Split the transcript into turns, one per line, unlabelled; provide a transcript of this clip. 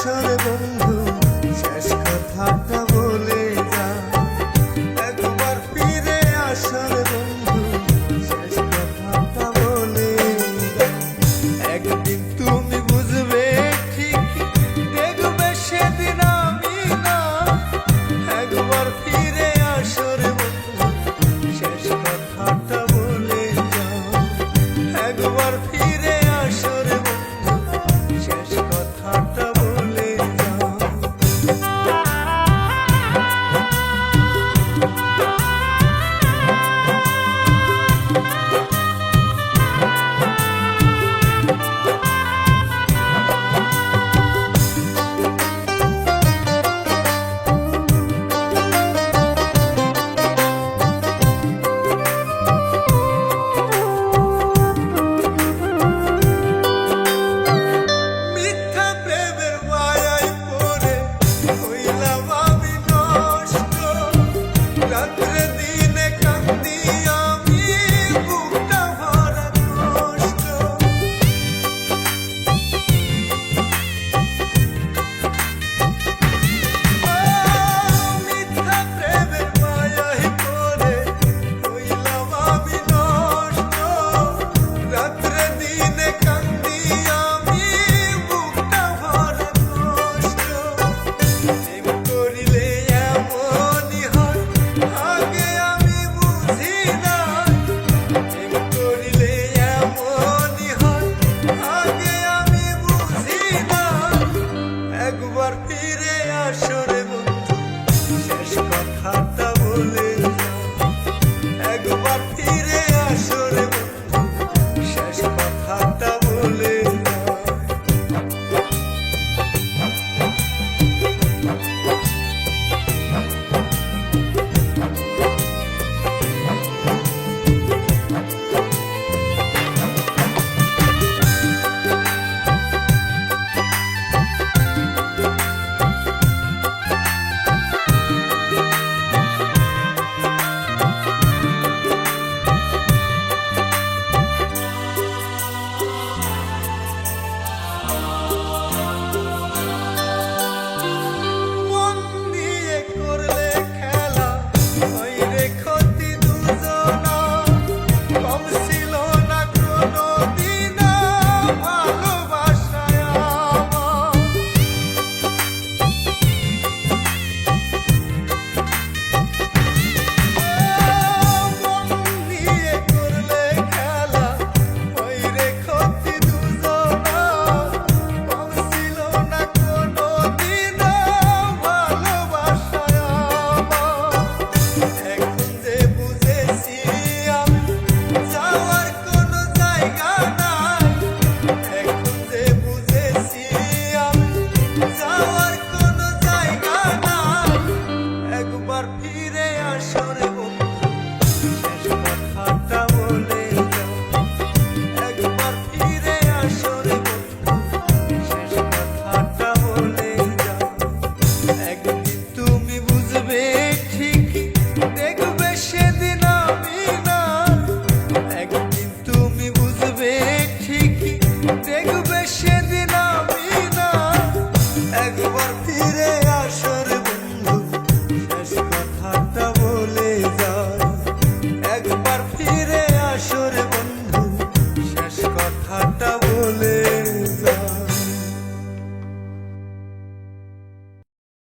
আসার বন্ধু, শেষ কথাটা বলে যা। একবার ফিরে আসার বন্ধু, শেষ কথাটা বলে একদিন তুমি বুঝবে ঠিক, দেখবে সেদিন আমি না। একবার ফিরে আসার বন্ধু, শেষ কথাটা বলে যা। একবার பத்திரு কথাটা